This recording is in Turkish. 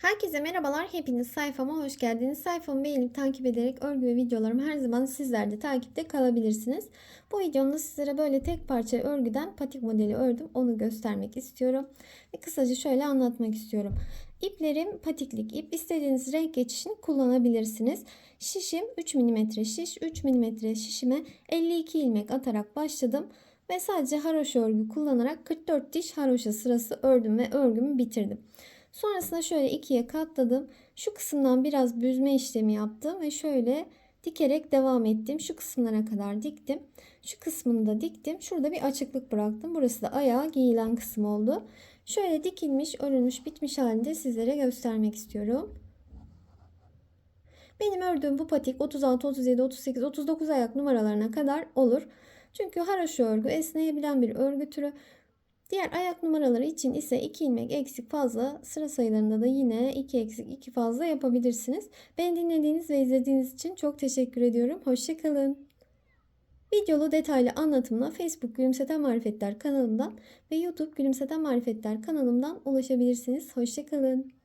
Herkese merhabalar. Hepiniz sayfama hoş geldiniz. Sayfamı beğenip takip ederek örgü ve videolarımı her zaman sizler de takipte kalabilirsiniz. Bu videomda sizlere böyle tek parça örgüden patik modeli ördüm. Onu göstermek istiyorum. Ve kısaca şöyle anlatmak istiyorum. İplerim patiklik ip. İstediğiniz renk geçişini kullanabilirsiniz. Şişim 3 mm şiş. 3 mm şişime 52 ilmek atarak başladım. Ve sadece haroşa örgü kullanarak 44 diş haroşa sırası ördüm ve örgümü bitirdim. Sonrasında şöyle ikiye katladım. Şu kısımdan biraz büzme işlemi yaptım ve şöyle dikerek devam ettim. Şu kısımlara kadar diktim. Şu kısmını da diktim. Şurada bir açıklık bıraktım. Burası da ayağa giyilen kısım oldu. Şöyle dikilmiş, örülmüş, bitmiş halinde sizlere göstermek istiyorum. Benim ördüğüm bu patik 36, 37, 38, 39 ayak numaralarına kadar olur. Çünkü haroşa örgü esneyebilen bir örgü türü. Diğer ayak numaraları için ise 2 ilmek eksik fazla sıra sayılarında da yine 2 eksik 2 fazla yapabilirsiniz. Beni dinlediğiniz ve izlediğiniz için çok teşekkür ediyorum. Hoşçakalın. Videolu detaylı anlatımla Facebook Gülümseten Marifetler kanalımdan ve YouTube Gülümseten Marifetler kanalımdan ulaşabilirsiniz. Hoşçakalın.